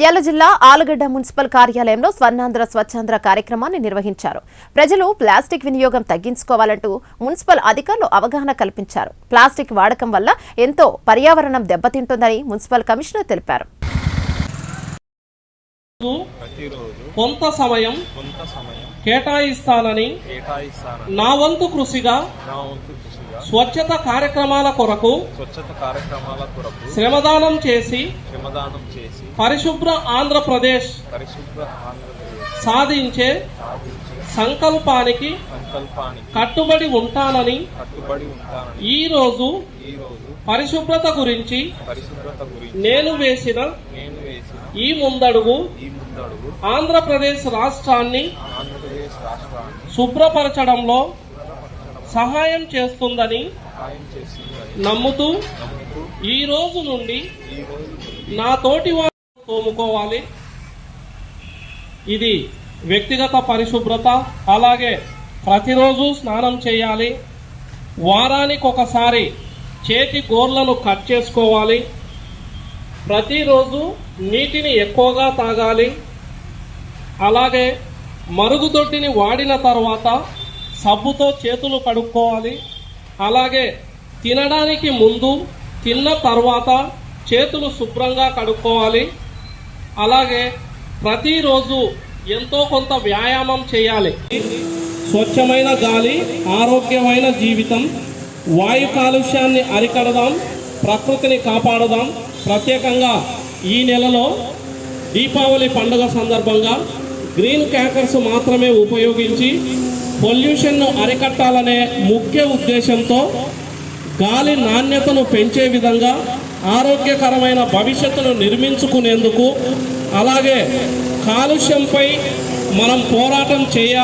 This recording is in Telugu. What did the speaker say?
నంద్యాల జిల్లా ఆలగడ్డ మున్సిపల్ కార్యాలయంలో స్వర్ణాంధ్ర స్వచ్ఛాంధ్ర కార్యక్రమాన్ని నిర్వహించారు. ప్రజలు ప్లాస్టిక్ వినియోగం తగ్గించుకోవాలంటూ మున్సిపల్ అధికారులు అవగాహన కల్పించారు. ప్లాస్టిక్ వాడకం వల్ల ఎంతో పర్యావరణం దెబ్బతింటుందని మున్సిపల్ కమిషనర్ తెలిపారు. కొంత సమయం కేటాయిస్తానని నా వంతు కృషిగా స్వచ్ఛత కార్యక్రమాల కొరకు స్వచ్ఛత కార్యక్రమాల కొరకు శ్రమదానం చేసి శ్రమదానం చేసి పరిశుభ్ర ఆంధ్రప్రదేశ్ పరిశుభ్ర ఆంధ్రప్రదేశ్ సాధించే సంకల్పానికి సంకల్పానికి కట్టుబడి ఉంటానని కట్టుబడి ఉంటానని ఈ రోజు ఈ రోజు పరిశుభ్రత గురించి పరిశుభ్రత గురించి నేను వేసిన నేను వేసిన ఈ ముందడుగు ఈ ముందడుగు ఆంధ్రప్రదేశ్ రాష్ట్రాన్ని ఆంధ్రప్రదేశ్ రాష్ట్రాన్ని శుభ్రపరచడంలో సహాయం చేస్తుందని నమ్ముతూ ఈ రోజు నుండి నా తోటి వారు తోముకోవాలి. ఇది వ్యక్తిగత పరిశుభ్రత అలాగే ప్రతిరోజు స్నానం చేయాలి. వారానికి ఒకసారి చేతి గోర్లను కట్ చేసుకోవాలి. ప్రతిరోజు నీటిని ఎక్కువగా తాగాలి. అలాగే మరుగుదొడ్డిని వాడిన తర్వాత సబ్బుతో చేతులు కడుక్కోవాలి. అలాగే తినడానికి ముందు తిన్న తర్వాత చేతులు శుభ్రంగా కడుక్కోవాలి. అలాగే ప్రతిరోజు ఎంతో కొంత వ్యాయామం చేయాలి. స్వచ్ఛమైన గాలి ఆరోగ్యమైన జీవితం వాయు కాలుష్యాన్ని అరికడదాం ప్రకృతిని కాపాడదాం. ప్రత్యేకంగా ఈ నెలలో దీపావళి పండుగ సందర్భంగా గ్రీన్ క్యాకర్స్ మాత్రమే ఉపయోగించి పొల్యూషన్ను అరికట్టాలనే ముఖ్య ఉద్దేశంతో గాలి నాణ్యతను పెంచే విధంగా ఆరోగ్యకరమైన భవిష్యత్తును నిర్మించుకునేందుకు అలాగే కాలుష్యంపై మనం పోరాటం చేయాలి.